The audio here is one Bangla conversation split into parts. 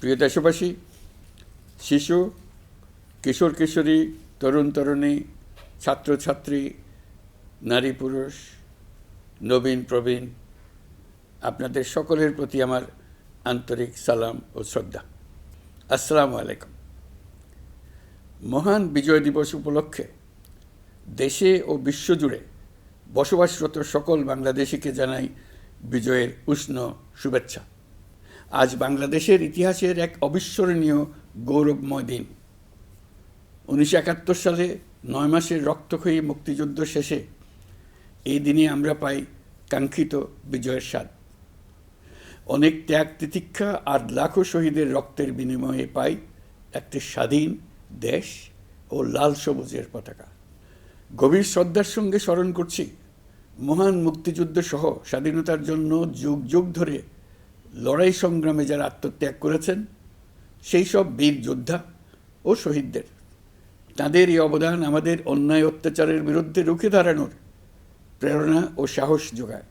প্রিয় দেশবাসী, শিশু, কিশোর, কিশোরী, তরুণ, তরুণী, ছাত্রছাত্রী, নারী, পুরুষ, নবীন, প্রবীণ, আপনাদের সকলের প্রতি আমার আন্তরিক সালাম ও শ্রদ্ধা। আসসালামু আলাইকুম। মহান বিজয় দিবস উপলক্ষে দেশে ও বিশ্বজুড়ে বসবাসরত সকল বাংলাদেশিকে জানাই বিজয়ের উষ্ণ শুভেচ্ছা। আজ বাংলাদেশের ইতিহাসের এক অবিস্মরণীয় গৌরবময় দিন। উনিশশো একাত্তর সালে নয় মাসের রক্তক্ষয়ী মুক্তিযুদ্ধ শেষে এই দিনে আমরা পাই কাঙ্ক্ষিত বিজয়ের স্বাদ। অনেক ত্যাগ, তিতিক্ষা আর লাখো শহীদের রক্তের বিনিময়ে পাই একটি স্বাধীন দেশ ও লাল সবুজের পতাকা। গভীর শ্রদ্ধার সঙ্গে স্মরণ করছি মহান মুক্তিযুদ্ধ সহ স্বাধীনতার জন্য যুগ যুগ ধরে লড়াই সংগ্রামে যারা আত্মত্যাগ করেছেন, সেই সব বীর যোদ্ধা ও শহীদদের। তাদের এই অবদান আমাদের অন্যায় অত্যাচারের বিরুদ্ধে রুখে দাঁড়ানোর প্রেরণা ও সাহস যোগায়।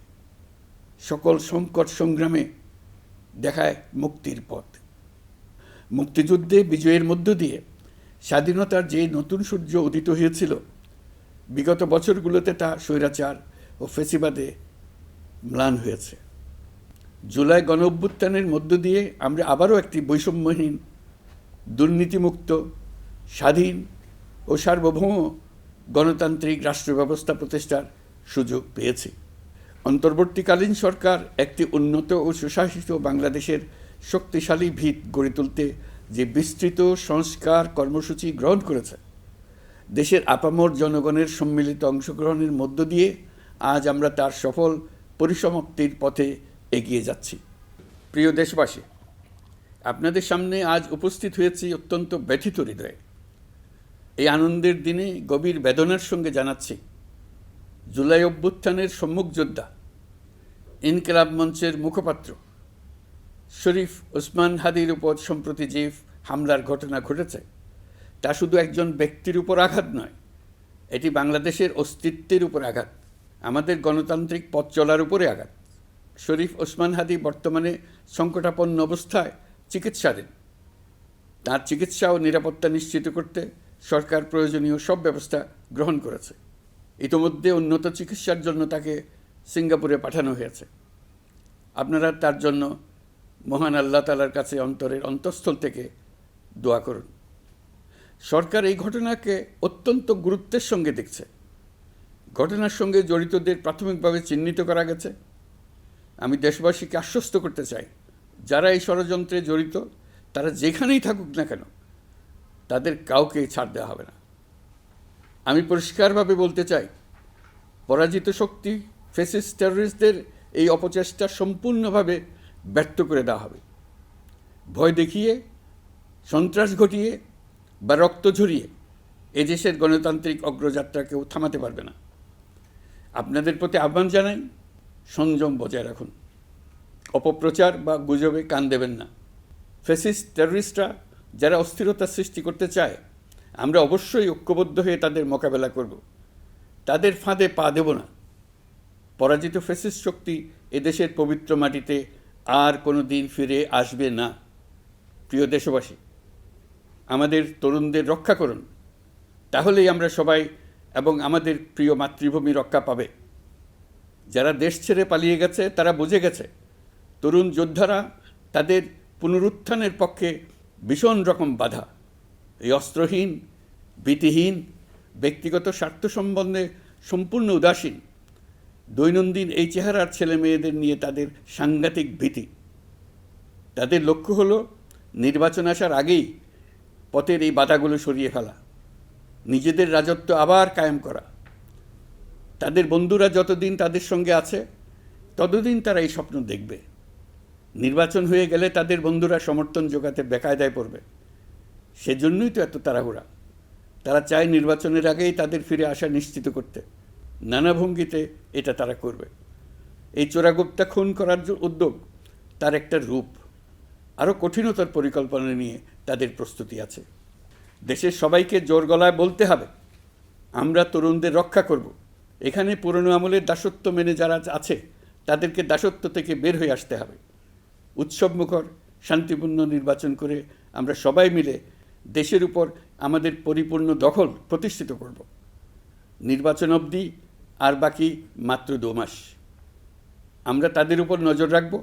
সকল সংকট সংগ্রামে দেখায় মুক্তির পথ। মুক্তিযুদ্ধে বিজয়ের মধ্য দিয়ে স্বাধীনতার যে নতুন সূর্য উদিত হয়েছিল, বিগত বছরগুলোতে তা স্বৈরাচার ও ফেসিবাদে ম্লান হয়েছে। জুলাই গণ অভ্যুত্থানের মধ্য দিয়ে আমরা আবারও একটি বৈষম্যহীন, দুর্নীতিমুক্ত, স্বাধীন ও সার্বভৌম গণতান্ত্রিক রাষ্ট্র ব্যবস্থা প্রতিষ্ঠার সুযোগ পেয়েছি। অন্তর্বর্তীকালীন সরকার একটি উন্নত ও সুশাসিত বাংলাদেশের শক্তিশালী ভিত গড়ে তুলতে যে বিস্তৃত সংস্কার কর্মসূচি গ্রহণ করেছে, দেশের আপামর জনগণের সম্মিলিত অংশগ্রহণের মধ্য দিয়ে আজ আমরা তার সফল পরিসমাপ্তির পথে এগিয়ে যাচ্ছি। প্রিয় দেশবাসী, আপনাদের সামনে আজ উপস্থিত হয়েছি অত্যন্ত ব্যথিত হৃদয়ে। এই আনন্দের দিনে গভীর বেদনার সঙ্গে জানাচ্ছি জুলাই অভ্যুত্থানের সম্মুখ যোদ্ধা, ইনকিলাব মঞ্চের মুখপাত্র শরীফ ওসমান হাদির উপর সম্প্রতি যে হামলার ঘটনা ঘটেছে, তা শুধু একজন ব্যক্তির উপর আঘাত নয়, এটি বাংলাদেশের অস্তিত্বের উপর আঘাত, আমাদের গণতান্ত্রিক পথ চলার উপরে আঘাত। শরীফ ওসমান হাদি বর্তমানে সংকটাপন্ন অবস্থায় চিকিৎসাধীন। তার চিকিৎসা ও নিরাপত্তা নিশ্চিত করতে সরকার প্রয়োজনীয় সব ব্যবস্থা গ্রহণ করেছে। ইতোমধ্যে উন্নত চিকিৎসার জন্য তাকে সিঙ্গাপুরে পাঠানো হয়েছে। আপনারা তার জন্য মহান আল্লাহ তালার কাছে অন্তরের অন্তঃস্থল থেকে দোয়া করুন। সরকার এই ঘটনাকে অত্যন্ত গুরুত্বের সঙ্গে দেখছে। ঘটনার সঙ্গে জড়িতদের প্রাথমিকভাবে চিহ্নিত করা গেছে। আমি দেশবাসীকে আশ্বস্ত করতে চাই, যারা এই ষড়যন্ত্রে জড়িত, তারা যেখানেই থাকুক না কেন, তাদের কাউকে ছাড় দেওয়া হবে না। আমি পরিষ্কারভাবে বলতে চাই, পরাজিত শক্তি ফেসিস টেররিস্টদের এই অপচেষ্টা সম্পূর্ণভাবে ব্যর্থ করে দেওয়া হবে। ভয় দেখিয়ে, সন্ত্রাস ঘটিয়ে বা রক্ত ঝরিয়ে এদেশের গণতান্ত্রিক অগ্রযাত্রা কেউ থামাতে পারবে না। আপনাদের প্রতি আহ্বান জানাই সংযম বজায় রাখুন। অপপ্রচার বা গুজবে কান দেবেন না। ফেসিস্ট টেররিস্টরা যারা অস্থিরতা সৃষ্টি করতে চায়, আমরা অবশ্যই ঐক্যবদ্ধ হয়ে তাদের মোকাবেলা করব। তাদের ফাঁদে পা দেব না। পরাজিত ফেসিস্ট শক্তি এদেশের পবিত্র মাটিতে আর কোনো দিন ফিরে আসবে না। প্রিয় দেশবাসী, আমাদের তরুণদের রক্ষা করুন। তাহলেই আমরা সবাই এবং আমাদের প্রিয় মাতৃভূমি রক্ষা পাবে। যারা দেশ ছেড়ে পালিয়ে গেছে, তারা বুঝে গেছে। তরুণ যোদ্ধারা তাদের পুনরুত্থানের পক্ষে ভীষণ রকম বাধা। এই অস্ত্রহীন, ভীতিহীন, ব্যক্তিগত স্বার্থ সম্বন্ধে সম্পূর্ণ উদাসীন, দৈনন্দিন এই চেহারার ছেলে মেয়েদের নিয়ে তাদের সাংঘাতিক ভীতি। তাদের লক্ষ্য হলো নির্বাচন আসার আগেই পথের এই বাধাগুলো সরিয়ে ফেলা। নিজেদের রাজত্ব আবার কায়েম করা। তাদের বন্ধুরা যতদিন তাদের সঙ্গে আছে, ততদিন তারা এই স্বপ্ন দেখবে। নির্বাচন হয়ে গেলে তাদের বন্ধুরা সমর্থন জোগাতে বেকায়দায় পড়বে। সেজন্যই তো এত তাড়াহুড়া। তারা চায় নির্বাচনের আগেই তাদের ফিরে আসা নিশ্চিত করতে। নানা ভঙ্গিতে এটা তারা করবে। এই চোরাগুপ্তা খুন করার উদ্যোগ, তার একটা রূপ। আরও কঠিনতর পরিকল্পনা নিয়ে তাদের প্রস্তুতি আছে। দেশের সবাইকে জোর গলায় বলতে হবে, আমরা তরুণদের রক্ষা করব। এখানে পুরনো আমলের দাসত্ব মেনে যারা আছে, তাদেরকে দাসত্ব থেকে বের হয়ে আসতে হবে। উৎসবমুখর শান্তিপূর্ণ নির্বাচন করে আমরা সবাই মিলে দেশের উপর আমাদের পরিপূর্ণ দখল প্রতিষ্ঠিত করব। নির্বাচন অবধি আর বাকি মাত্র দু মাস। আমরা তাদের উপর নজর রাখব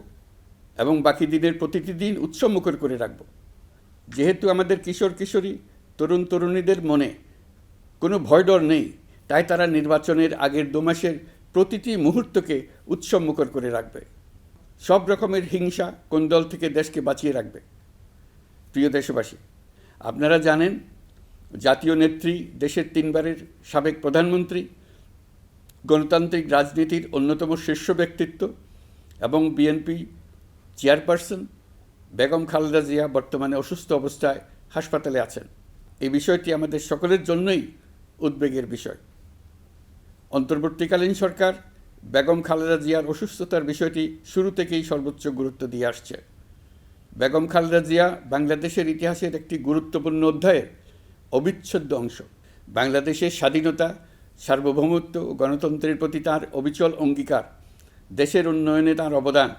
এবং বাকি দিনের প্রতিটি দিন উৎসবমুখর করে রাখব। যেহেতু আমাদের কিশোর কিশোরী তরুণ তরুণীদের মনে কোনো ভয় ডর নেই তাই তারা নির্বাচনের আগের দু মাসের প্রতিটি মুহূর্তকে উৎসবমুখর করে রাখবে। সব রকমের হিংসা কোন দল থেকে দেশকে বাঁচিয়ে রাখবে। প্রিয় দেশবাসী, আপনারা জানেন, জাতীয় নেত্রী দেশের তিনবারের সাবেক প্রধানমন্ত্রী, গণতান্ত্রিক রাজনীতির অন্যতম শীর্ষ ব্যক্তিত্ব এবং বিএনপি চেয়ারপারসন বেগম খালেদা জিয়া বর্তমানে অসুস্থ অবস্থায় হাসপাতালে আছেন। এই বিষয়টি আমাদের সকলের জন্যই উদ্বেগের বিষয়। অন্তর্বর্তীকালীন সরকার বেগম খালেদা জিয়ার অসুস্থতার বিষয়টি শুরু থেকেই সর্বোচ্চ গুরুত্ব দিয়ে আসছে। বেগম খালেদা জিয়া বাংলাদেশের ইতিহাসের একটি গুরুত্বপূর্ণ অধ্যায়ের অবিচ্ছেদ্য অংশ। বাংলাদেশের স্বাধীনতা, সার্বভৌমত্ব ও গণতন্ত্রের প্রতি তার অবিচল অঙ্গীকার, দেশের উন্নয়নে তার অবদান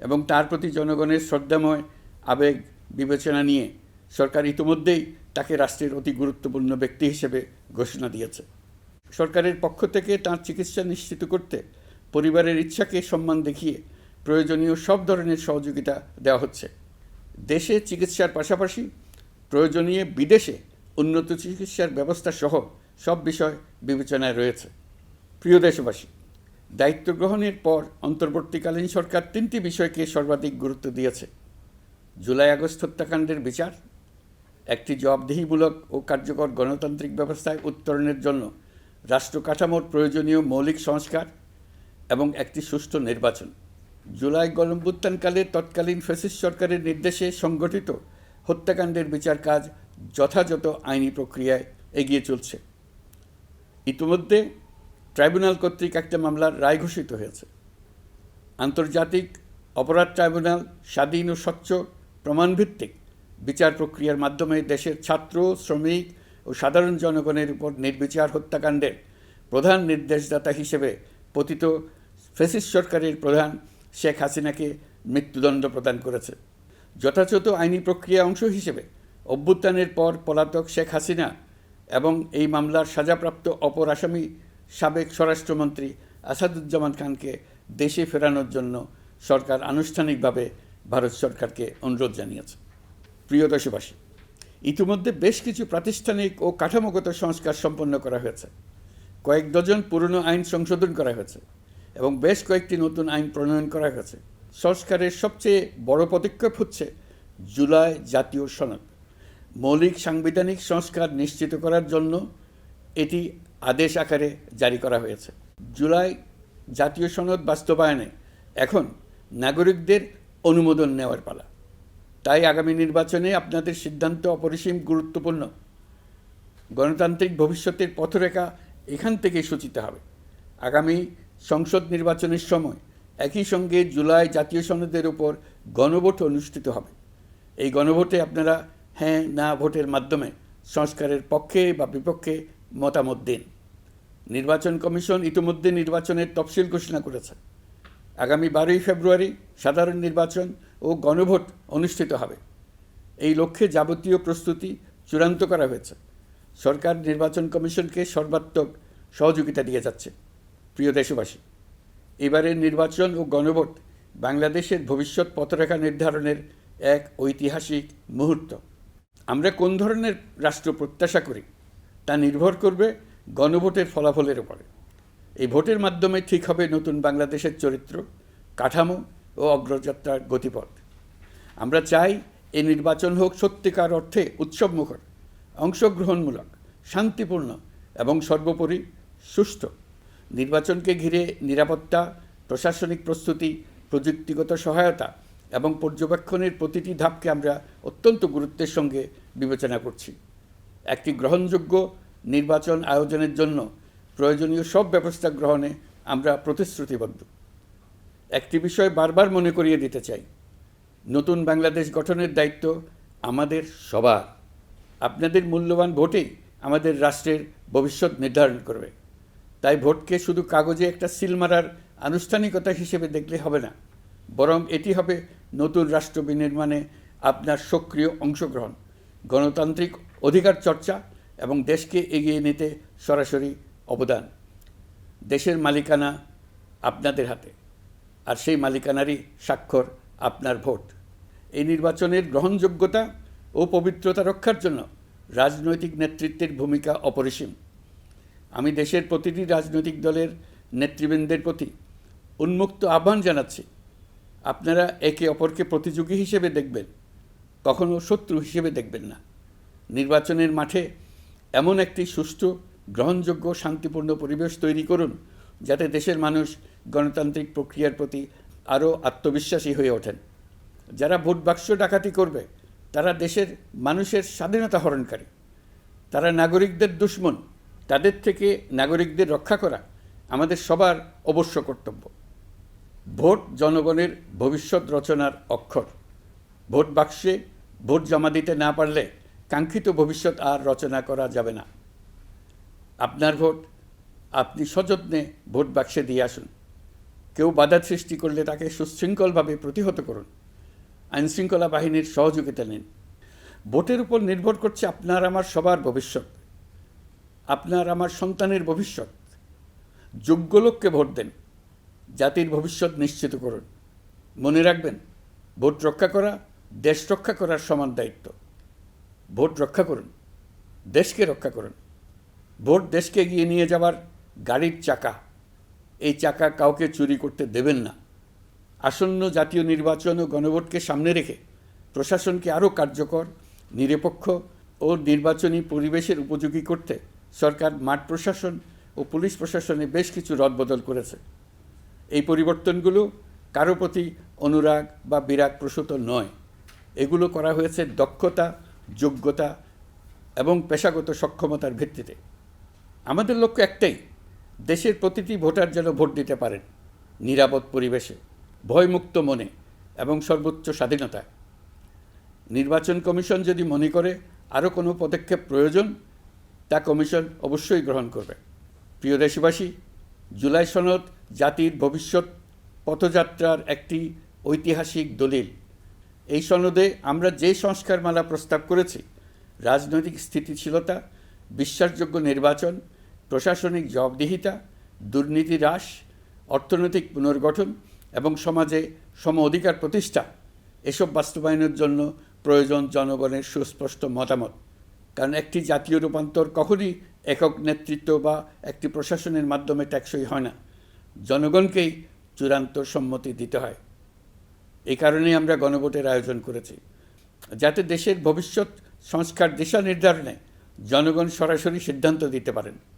এবং তার প্রতি জনগণের শ্রদ্ধাময় আবেগ বিবেচনা নিয়ে সরকার ইতিমধ্যেই তাকে রাষ্ট্রের অতি গুরুত্বপূর্ণ ব্যক্তি হিসেবে ঘোষণা দিয়েছে। সরকারের পক্ষ থেকে তার চিকিৎসা নিশ্চিত করতে পরিবারের ইচ্ছাকে সম্মান দেখিয়ে প্রয়োজনীয় সব ধরনের সহযোগিতা দেওয়া হচ্ছে। দেশে চিকিৎসার পাশাপাশি প্রয়োজনীয় বিদেশে উন্নত চিকিৎসার ব্যবস্থা সহ সব বিষয় বিবেচনায় রয়েছে। প্রিয় দেশবাসী, দায়িত্ব গ্রহণের পর অন্তর্বর্তীকালীন সরকার তিনটি বিষয়কে সর্বাধিক গুরুত্ব দিয়েছে। জুলাই আগস্ট হত্যাকাণ্ডের বিচার, একটি জবাবদিহিমূলক ও কার্যকর গণতান্ত্রিক ব্যবস্থায় উত্তরণের জন্য রাষ্ট্র কাঠামোর প্রয়োজনীয় মৌলিক সংস্কার এবং একটি সুষ্ঠু নির্বাচন। জুলাই গণভ্যুত্থানকালে তৎকালীন ফ্যাসিস্ট সরকারের নির্দেশে সংগঠিত হত্যাকাণ্ডের বিচার কাজ যথাযথ আইনি প্রক্রিয়ায় এগিয়ে চলছে। ইতিমধ্যে ট্রাইব্যুনাল কর্তৃক একটা মামলার রায় ঘোষিত হয়েছে। আন্তর্জাতিক অপরাধ ট্রাইব্যুনাল স্বাধীন ও স্বচ্ছ প্রমাণভিত্তিক বিচার প্রক্রিয়ার মাধ্যমে দেশের ছাত্র, শ্রমিক ও সাধারণ জনগণের উপর নির্বিচার হত্যাকাণ্ডের প্রধান নির্দেশদাতা হিসেবে পতিত ফেসিস সরকারের প্রধান শেখ হাসিনাকে মৃত্যুদণ্ড প্রদান করেছে। যথাযথ আইনি প্রক্রিয়া অংশ হিসেবে অভ্যুত্থানের পর পলাতক শেখ হাসিনা এবং এই মামলার সাজাপ্রাপ্ত অপর আসামি সাবেক স্বরাষ্ট্রমন্ত্রী আসাদুজ্জামান খানকে দেশে ফেরানোর জন্য সরকার আনুষ্ঠানিকভাবে ভারত সরকারকে অনুরোধ জানিয়েছে। প্রিয় দেশবাসী ইতিমধ্যে বেশ কিছু প্রাতিষ্ঠানিক ও কাঠামোগত সংস্কার সম্পন্ন করা হয়েছে। কয়েক ডজন পুরনো আইন সংশোধন করা হয়েছে এবং বেশ কয়েকটি নতুন আইন প্রণয়ন করা হয়েছে। সংস্কারের সবচেয়ে বড় পদক্ষেপ হচ্ছে জুলাই জাতীয় সনদ। মৌলিক সাংবিধানিক সংস্কার নিশ্চিত করার জন্য এটি আদেশ আকারে জারি করা হয়েছে। জুলাই জাতীয় সনদ বাস্তবায়নে এখন নাগরিকদের অনুমোদন নেওয়ার পালা। তাই আগামী নির্বাচনে আপনাদের সিদ্ধান্ত অপরিসীম গুরুত্বপূর্ণ। গণতান্ত্রিক ভবিষ্যতের পথরেখা এখান থেকে সূচিত হবে। আগামী সংসদ নির্বাচনের সময় একই সঙ্গে জুলাই জাতীয় সনদের উপর গণভোট অনুষ্ঠিত হবে। এই গণভোটে আপনারা হ্যাঁ না ভোটের মাধ্যমে সংস্কারের পক্ষে বা বিপক্ষে মতামত দিন। নির্বাচন কমিশন ইতিমধ্যে নির্বাচনের তফসিল ঘোষণা করেছে। আগামী বারোই ফেব্রুয়ারি সাধারণ নির্বাচন ও গণভোট অনুষ্ঠিত হবে। এই লক্ষ্যে যাবতীয় প্রস্তুতি চূড়ান্ত করা হয়েছে। সরকার নির্বাচন কমিশনকে সর্বাত্মক সহযোগিতা দিয়ে যাচ্ছে। প্রিয় দেশবাসী এবারের নির্বাচন ও গণভোট বাংলাদেশের ভবিষ্যৎ পথরেখা নির্ধারণের এক ঐতিহাসিক মুহূর্ত। আমরা কোন ধরনের রাষ্ট্র প্রত্যাশা করি তা নির্ভর করবে গণভোটের ফলাফলের উপরে। এই ভোটের মাধ্যমে ঠিক হবে নতুন বাংলাদেশের চরিত্র, কাঠামো ও অগ্রযাত্রার গতিপথ। আমরা চাই এই নির্বাচন হোক সত্যিকার অর্থে উৎসবমুখর, অংশগ্রহণমূলক, শান্তিপূর্ণ এবং সর্বোপরি সুষ্ঠু নির্বাচনকে ঘিরে নিরাপত্তা, প্রশাসনিক প্রস্তুতি, প্রযুক্তিগত সহায়তা এবং পর্যবেক্ষণের প্রতিটি ধাপকে আমরা অত্যন্ত গুরুত্বের সঙ্গে বিবেচনা করছি। একটি গ্রহণযোগ্য নির্বাচন আয়োজনের জন্য প্রয়োজনীয় সব ব্যবস্থা গ্রহণে আমরা প্রতিশ্রুতিবদ্ধ। একটি বিষয় বারবার মনে করিয়ে দিতে চাই। নতুন বাংলাদেশ গঠনের দায়িত্ব আমাদের সবার। আপনাদের মূল্যবান ভোটেই আমাদের রাষ্ট্রের ভবিষ্যৎ নির্ধারণ করবে। তাই ভোটকে শুধু কাগজে একটা সিল মারার আনুষ্ঠানিকতা হিসেবে দেখলে হবে না, বরং এটি হবে নতুন রাষ্ট্র বিনির্মাণে আপনার সক্রিয় অংশগ্রহণ, গণতান্ত্রিক অধিকার চর্চা এবং দেশকে এগিয়ে নিতে সরাসরি অবদান দেশের মালিকানা আপনাদের হাতে। আর সেই মালিকানারই স্বাক্ষর আপনার ভোট। এই নির্বাচনের গ্রহণযোগ্যতা ও পবিত্রতা রক্ষার জন্য রাজনৈতিক নেতৃত্বের ভূমিকা অপরিসীম। আমি দেশের প্রতিটি রাজনৈতিক দলের নেতৃবৃন্দের প্রতি উন্মুক্ত আহ্বান জানাচ্ছি। আপনারা একে অপরকে প্রতিযোগী হিসেবে দেখবেন, কখনো শত্রু হিসেবে দেখবেন না। নির্বাচনের মাঠে এমন একটি সুষ্ঠু গ্রহণযোগ্য, শান্তিপূর্ণ পরিবেশ তৈরি করুন, যাতে দেশের মানুষ গণতান্ত্রিক প্রক্রিয়ার প্রতি আরও আত্মবিশ্বাসী হয়ে ওঠেন। যারা ভোট বাক্স ডাকাতি করবে, তারা দেশের মানুষের স্বাধীনতা হরণকারী। তারা নাগরিকদের দুশ্মন, তাদের থেকে নাগরিকদের রক্ষা করা আমাদের সবার অবশ্য কর্তব্য। ভোট জনগণের ভবিষ্যৎ রচনার অক্ষর। ভোট বাক্সে ভোট জমা দিতে না পারলে কাঙ্ক্ষিত ভবিষ্যৎ আর রচনা করা যাবে না। আপনার ভোট, আপনি সযত্নে ভোট বাক্সে দিয়ে আসুন। কেউ বাধা সৃষ্টি করলে তাকে সুশৃঙ্খলভাবে প্রতিহত করুন। আইনশৃঙ্খলা বাহিনীর সহযোগিতা নিন। ভোটের উপর নির্ভর করছে আপনার আমার সবার ভবিষ্যৎ, আপনার আমার সন্তানের ভবিষ্যৎ। যোগ্য লোককে ভোট দেন, জাতির ভবিষ্যৎ নিশ্চিত করুন। মনে রাখবেন, ভোট রক্ষা করা দেশ রক্ষা করার সমান দায়িত্ব। ভোট রক্ষা করুন, দেশকে রক্ষা করুন। ভোট দেশকে এগিয়ে নিয়ে যাওয়ার গাড়ির চাকা, এই চাকা কাউকে চুরি করতে দেবেন না। আসন্ন জাতীয় নির্বাচন ও গণভোটকে সামনে রেখে প্রশাসনকে আরও কার্যকর, নিরপেক্ষ ও নির্বাচনী পরিবেশের উপযোগী করতে সরকার, মাঠ প্রশাসন ও পুলিশ প্রশাসনে বেশ কিছু রদবদল করেছে। এই পরিবর্তনগুলো কারও প্রতি অনুরাগ বা বিরাগ প্রসূত নয়। এগুলো করা হয়েছে দক্ষতা, যোগ্যতা এবং পেশাগত সক্ষমতার ভিত্তিতে। আমাদের লক্ষ্য একটাই, দেশের প্রতিটি ভোটার যেন ভোট দিতে পারেন, নিরাপদ পরিবেশে, ভয়মুক্ত মনে এবং সর্বোচ্চ স্বাধীনতায়। নির্বাচন কমিশন যদি মনে করে আরও কোনো পদক্ষেপ প্রয়োজন, তা কমিশন অবশ্যই গ্রহণ করবে। প্রিয় দেশবাসী, জুলাই সনদ জাতির ভবিষ্যৎ পথযাত্রার একটি ঐতিহাসিক দলিল। এই সনদে আমরা যে সংস্কারমালা প্রস্তাব করেছি, রাজনৈতিক স্থিতিশীলতা, বিশ্বাসযোগ্য নির্বাচন প্রশাসনিক জবাবদিহিতা, দুর্নীতি হ্রাস, অর্থনৈতিক পুনর্গঠন এবং সমাজে সম অধিকার প্রতিষ্ঠা, এসব বাস্তবায়নের জন্য প্রয়োজন জনগণের সুস্পষ্ট মতামত। কারণ একটি জাতীয় রূপান্তর কখনই একক নেতৃত্ব বা একটি প্রশাসনের মাধ্যমে ট্যাক্সই হয় না। জনগণকেই চূড়ান্ত সম্মতি দিতে হয়। এই কারণেই আমরা গণভোটের আয়োজন করেছি। যাতে দেশের ভবিষ্যৎ সংস্কার দিশা নির্ধারণে জনগণ সরাসরি সিদ্ধান্ত দিতে পারেন।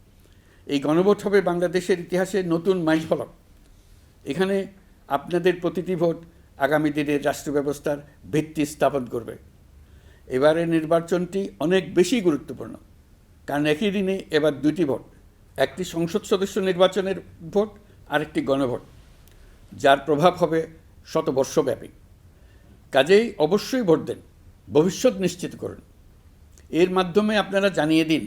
এই গণভোট হবে বাংলাদেশের ইতিহাসে নতুন মাইলফলক। এখানে আপনাদের প্রতিটি ভোট আগামী দিনের রাষ্ট্র ব্যবস্থার ভিত্তি স্থাপন করবে। এবারের নির্বাচনটি অনেক বেশি গুরুত্বপূর্ণ, কারণ একই দিনে এবার দুটি ভোট, একটি সংসদ সদস্য নির্বাচনের ভোট, আরেকটি গণভোট, যার প্রভাব হবে শতবর্ষব্যাপী। কাজেই অবশ্যই ভোট দেন, ভবিষ্যৎ নিশ্চিত করুন। এর মাধ্যমে আপনারা জানিয়ে দিন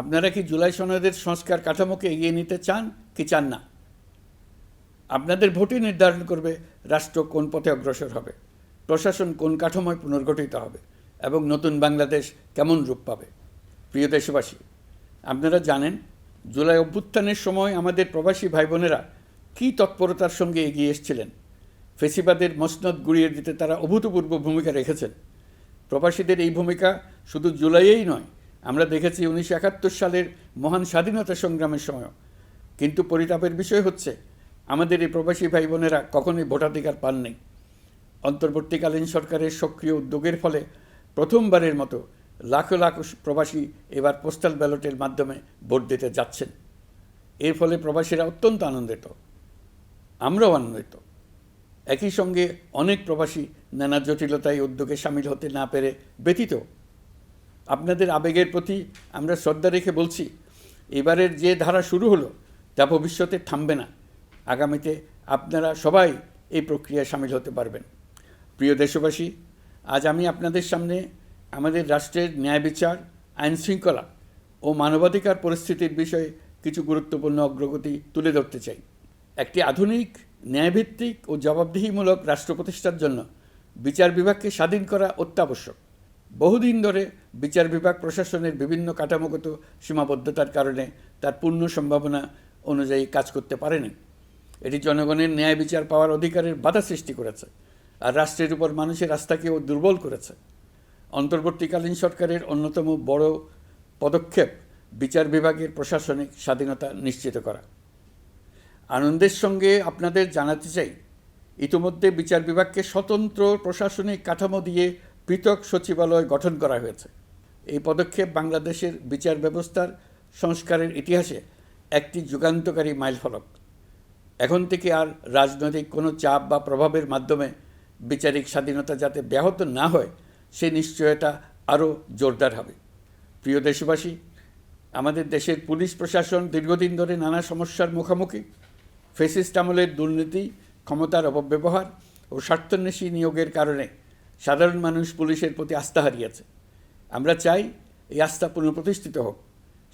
আপনারা কি জুলাই সনদের সংস্কার কাঠামোকে এগিয়ে নিতে চান কি চান না? আপনাদের ভোটই নির্ধারণ করবে রাষ্ট্র কোন পথে অগ্রসর হবে, প্রশাসন কোন কাঠামোয় পুনর্গঠিত হবে, এবং নতুন বাংলাদেশ কেমন রূপ পাবে। প্রিয় দেশবাসী, আপনারা জানেন জুলাই অভ্যুত্থানের সময় আমাদের প্রবাসী ভাই বোনেরা কী তৎপরতার সঙ্গে এগিয়ে এসেছিলেন? ফেসিবাদের মসনদ গুড়িয়ে দিতে তারা অভূতপূর্ব ভূমিকা রেখেছেন। প্রবাসীদের এই ভূমিকা শুধু জুলাইয়েই নয় আমরা দেখেছি উনিশশো একাত্তর সালের মহান স্বাধীনতা সংগ্রামের সময়। কিন্তু পরিতাপের বিষয় হচ্ছে, আমাদের এই প্রবাসী ভাই বোনেরা কখনোই ভোটাধিকার পাননি। অন্তর্বর্তীকালীন সরকারের সক্রিয় উদ্যোগের ফলে প্রথমবারের মতো লাখো লাখ প্রবাসী এবার পোস্টাল ব্যালটের মাধ্যমে ভোট দিতে যাচ্ছেন। এর ফলে প্রবাসীরা অত্যন্ত আনন্দিত, আমরাও আনন্দিত। একই সঙ্গে অনেক প্রবাসী নানা জটিলতায় উদ্যোগে সামিল হতে না পেরে ব্যতীত আপনাদের আবেগের প্রতি আমরা শ্রদ্ধা রেখে বলছি, এবারের যে ধারা শুরু হলো, তা ভবিষ্যতে থামবে না। আগামীতে আপনারা সবাই এই প্রক্রিয়ায় সামিল হতে পারবেন। প্রিয় দেশবাসী, আজ আমি আপনাদের সামনে আমাদের রাষ্ট্রের ন্যায় বিচার, আইন শৃঙ্খলা ও মানবাধিকার পরিস্থিতির বিষয়ে কিছু গুরুত্বপূর্ণ অগ্রগতি তুলে ধরতে চাই। একটি আধুনিক, ন্যায়ভিত্তিক ও জবাবদিহিমূলক রাষ্ট্র প্রতিষ্ঠার জন্য বিচার বিভাগকে স্বাধীন করা অত্যাবশ্যক। বহুদিন ধরে বিচার বিভাগ, প্রশাসনের বিভিন্ন কাঠামোগত সীমাবদ্ধতার কারণে তার পূর্ণ সম্ভাবনা অনুযায়ী কাজ করতে পারেনি এটি জনগণের ন্যায় বিচার পাওয়ার অধিকারের বাধা সৃষ্টি করেছে আর রাষ্ট্রের উপর মানুষের আস্থাকেও দুর্বল করেছে। অন্তর্বর্তীকালীন সরকারের অন্যতম বড় পদক্ষেপ বিচার বিভাগের প্রশাসনিক স্বাধীনতা নিশ্চিত করা। আনন্দের সঙ্গে আপনাদের জানাতে চাই, ইতিমধ্যে বিচার বিভাগকে স্বতন্ত্র প্রশাসনিক কাঠামো দিয়ে পৃথক সচিবালয় গঠন করা হয়েছে। এই পদক্ষেপ বাংলাদেশের বিচার ব্যবস্থার সংস্কারের ইতিহাসে একটি যুগান্তকারী মাইলফলক। এখন থেকে আর রাজনৈতিক কোনো চাপ বা প্রভাবের মাধ্যমে বিচারিক স্বাধীনতা যাতে ব্যাহত না হয়, সে নিশ্চয়তা আরও জোরদার হবে। প্রিয় দেশবাসী, আমাদের দেশের পুলিশ প্রশাসন দীর্ঘদিন ধরে নানা সমস্যার মুখোমুখি। ফেসিস্ট আমলের দুর্নীতি, ক্ষমতার অপব্যবহার ও স্বার্থন্বেষী নিয়োগের কারণে সাধারণ মানুষ পুলিশের প্রতি আস্থা হারিয়েছে। আমরা চাই এই আস্থা পুনঃপ্রতিষ্ঠিত হোক।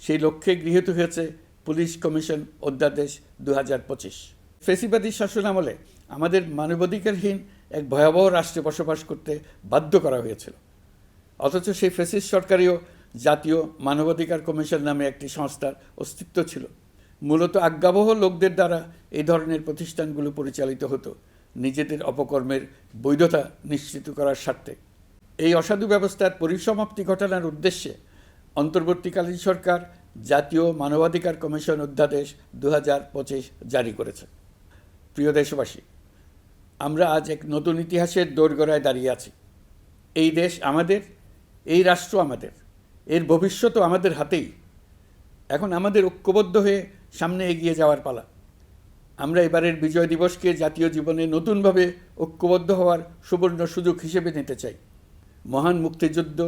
সেই লক্ষ্যে গৃহীত হয়েছে পুলিশ কমিশন অধ্যাদেশ দু হাজার পঁচিশ। ফেসিবাদী শাসন আমলে আমাদের মানবাধিকারহীন এক ভয়াবহ রাষ্ট্রে বসবাস করতে বাধ্য করা হয়েছিল। অথচ সেই ফেসিস সরকারিও জাতীয় মানবাধিকার কমিশন নামে একটি সংস্থার অস্তিত্ব ছিল। মূলত আজ্ঞাবহ লোকদের দ্বারা এই ধরনের প্রতিষ্ঠানগুলো পরিচালিত হতো। নিজেদের অপকর্মের বৈধতা নিশ্চিত করার স্বার্থে। এই অসাধু ব্যবস্থার পরিসমাপ্তি ঘটানোর উদ্দেশ্যে অন্তর্বর্তীকালীন সরকার জাতীয় মানবাধিকার কমিশন অধ্যাদেশ দু হাজার পঁচিশ জারি করেছে। প্রিয় দেশবাসী, আমরা আজ এক নতুন ইতিহাসের দোরগড়ায় দাঁড়িয়ে আছি। এই দেশ আমাদের, এই রাষ্ট্র আমাদের, এর ভবিষ্যৎও আমাদের হাতেই। এখন আমাদের ঐক্যবদ্ধ হয়ে সামনে এগিয়ে যাওয়ার পালা। আমরা এবারের বিজয় দিবসকে জাতীয় জীবনে নতুনভাবে ঐক্যবদ্ধ হওয়ার সুবর্ণ সুযোগ হিসেবে নিতে চাই। মহান মুক্তিযুদ্ধ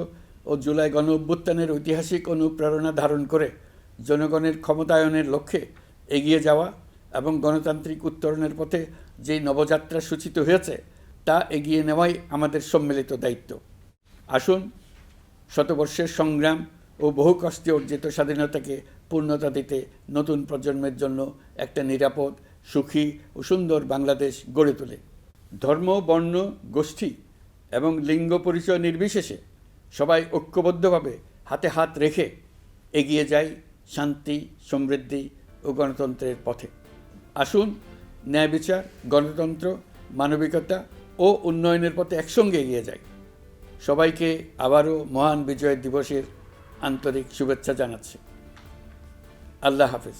ও জুলাই গণ অভ্যুত্থানের ঐতিহাসিক অনুপ্রেরণা ধারণ করে জনগণের ক্ষমতায়নের লক্ষ্যে এগিয়ে যাওয়া এবং গণতান্ত্রিক উত্তরণের পথে যেই নবযাত্রা সূচিত হয়েছে, তা এগিয়ে নেওয়াই আমাদের সম্মিলিত দায়িত্ব। আসুন, শতবর্ষের সংগ্রাম ও বহু কষ্টে অর্জিত স্বাধীনতাকে পূর্ণতা দিতে নতুন প্রজন্মের জন্য একটা নিরাপদ সুখী ও সুন্দর বাংলাদেশ গড়ে তোলে। ধর্ম, বর্ণ, গোষ্ঠী এবং লিঙ্গ পরিচয় নির্বিশেষে সবাই ঐক্যবদ্ধভাবে হাতে হাত রেখে এগিয়ে যাই শান্তি, সমৃদ্ধি ও গণতন্ত্রের পথে। আসুন ন্যায় বিচার, গণতন্ত্র, মানবিকতা ও উন্নয়নের পথে একসঙ্গে এগিয়ে যাই। সবাইকে আবারও মহান বিজয় দিবসের আন্তরিক শুভেচ্ছা জানাচ্ছি। আল্লাহ হাফিজ।